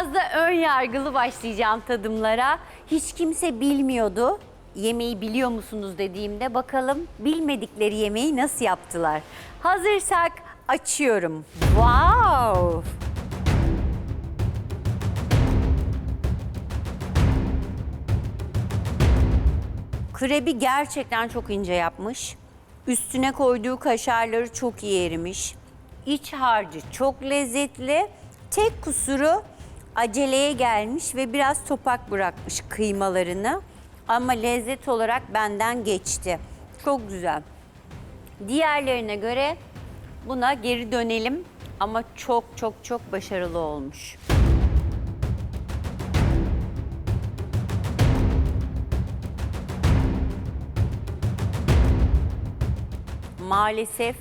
Biraz da ön yargılı başlayacağım tadımlara. Hiç kimse bilmiyordu. Yemeği biliyor musunuz dediğimde bakalım bilmedikleri yemeği nasıl yaptılar. Hazırsak açıyorum. Wow! Krebi gerçekten çok ince yapmış. Üstüne koyduğu kaşarları çok iyi erimiş. İç harcı çok lezzetli. Tek kusuru aceleye gelmiş ve biraz topak bırakmış kıymalarını. Ama lezzet olarak benden geçti. Çok güzel. Diğerlerine göre buna geri dönelim ama çok çok çok başarılı olmuş. Maalesef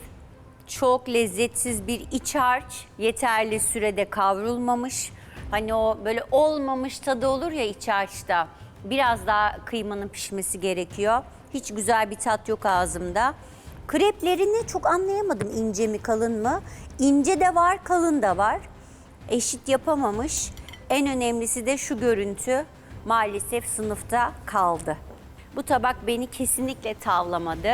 çok lezzetsiz bir iç harç yeterli sürede kavrulmamış. Hani o böyle olmamış tadı olur ya iç harçta. Biraz daha kıymanın pişmesi gerekiyor. Hiç güzel bir tat yok ağzımda. Kreplerini çok anlayamadım ince mi kalın mı? İnce de var kalın da var. Eşit yapamamış. En önemlisi de şu görüntü maalesef sınıfta kaldı. Bu tabak beni kesinlikle tavlamadı.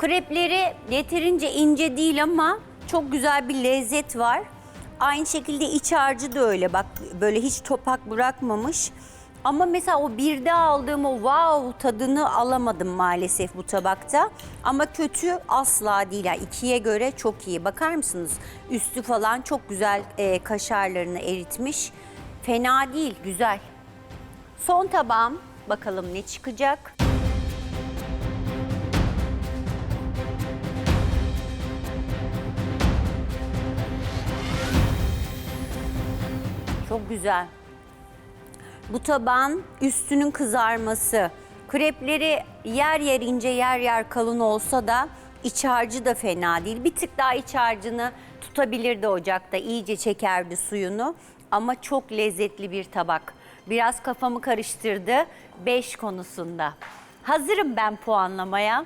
Krepleri yeterince ince değil ama çok güzel bir lezzet var. Aynı şekilde iç harcı da öyle bak böyle hiç topak bırakmamış. Ama mesela o birde aldığım o wow tadını alamadım maalesef bu tabakta. Ama kötü asla değil. Yani ikiye göre çok iyi. Bakar mısınız? Üstü falan çok güzel e, kaşarlarını eritmiş. Fena değil, güzel. Son tabağım. Bakalım ne çıkacak? Güzel. Bu tabağın üstünün kızarması, krepleri yer yer ince yer yer kalın olsa da iç harcı da fena değil. Bir tık daha iç harcını tutabilirdi ocakta, iyice çekerdi suyunu. Ama çok lezzetli bir tabak. Biraz kafamı karıştırdı 5 konusunda. Hazırım ben puanlamaya.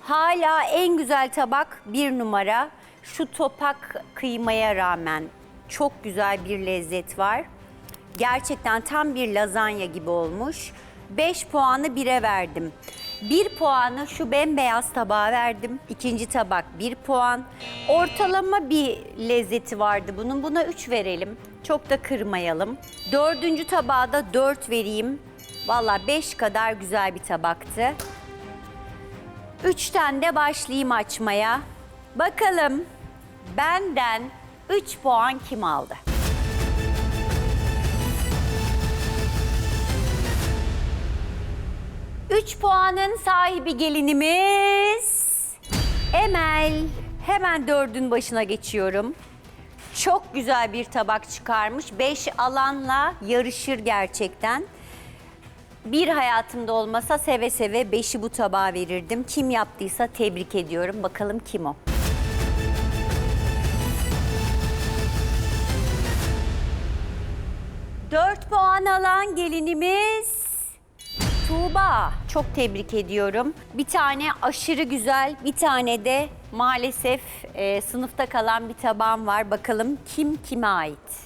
Hala en güzel tabak bir numara. Şu topak kıymaya rağmen çok güzel bir lezzet var. Gerçekten tam bir lazanya gibi olmuş. 5 puanı 1'e verdim. 1 puanı şu bembeyaz tabağa verdim. İkinci tabak 1 puan. Ortalama bir lezzeti vardı bunun. Buna 3 verelim. Çok da kırmayalım. Dördüncü tabağa da 4 vereyim. Valla 5 kadar güzel bir tabaktı. Üçten de başlayayım açmaya. Bakalım benden 3 puan kim aldı? Üç puanın sahibi gelinimiz Emel. Hemen dördün başına geçiyorum. Çok güzel bir tabak çıkarmış. Beş alanla yarışır gerçekten. Bir hayatımda olmasa seve seve beşi bu tabağa verirdim. Kim yaptıysa tebrik ediyorum. Bakalım kim o? Dört puan alan gelinimiz Tuğba. Çok tebrik ediyorum. Bir tane aşırı güzel, bir tane de maalesef e, sınıfta kalan bir tabağım var. Bakalım kim kime ait?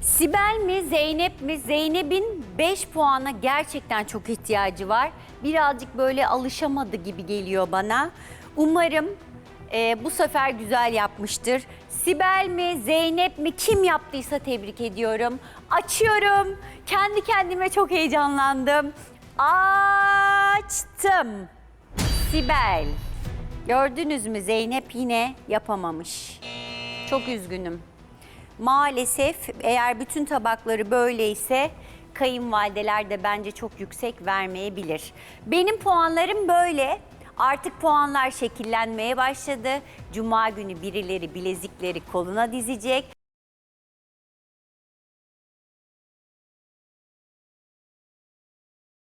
Sibel mi, Zeynep mi? Zeynep'in 5 puana gerçekten çok ihtiyacı var. Birazcık böyle alışamadı gibi geliyor bana. Umarım e, bu sefer güzel yapmıştır. Sibel mi, Zeynep mi kim yaptıysa tebrik ediyorum. Açıyorum. Kendi kendime çok heyecanlandım. Açtım. Sibel. Gördünüz mü Zeynep yine yapamamış. Çok üzgünüm. Maalesef eğer bütün tabakları böyleyse kayınvalideler de bence çok yüksek vermeyebilir. Benim puanlarım böyle. Artık puanlar şekillenmeye başladı. Cuma günü birileri bilezikleri koluna dizecek.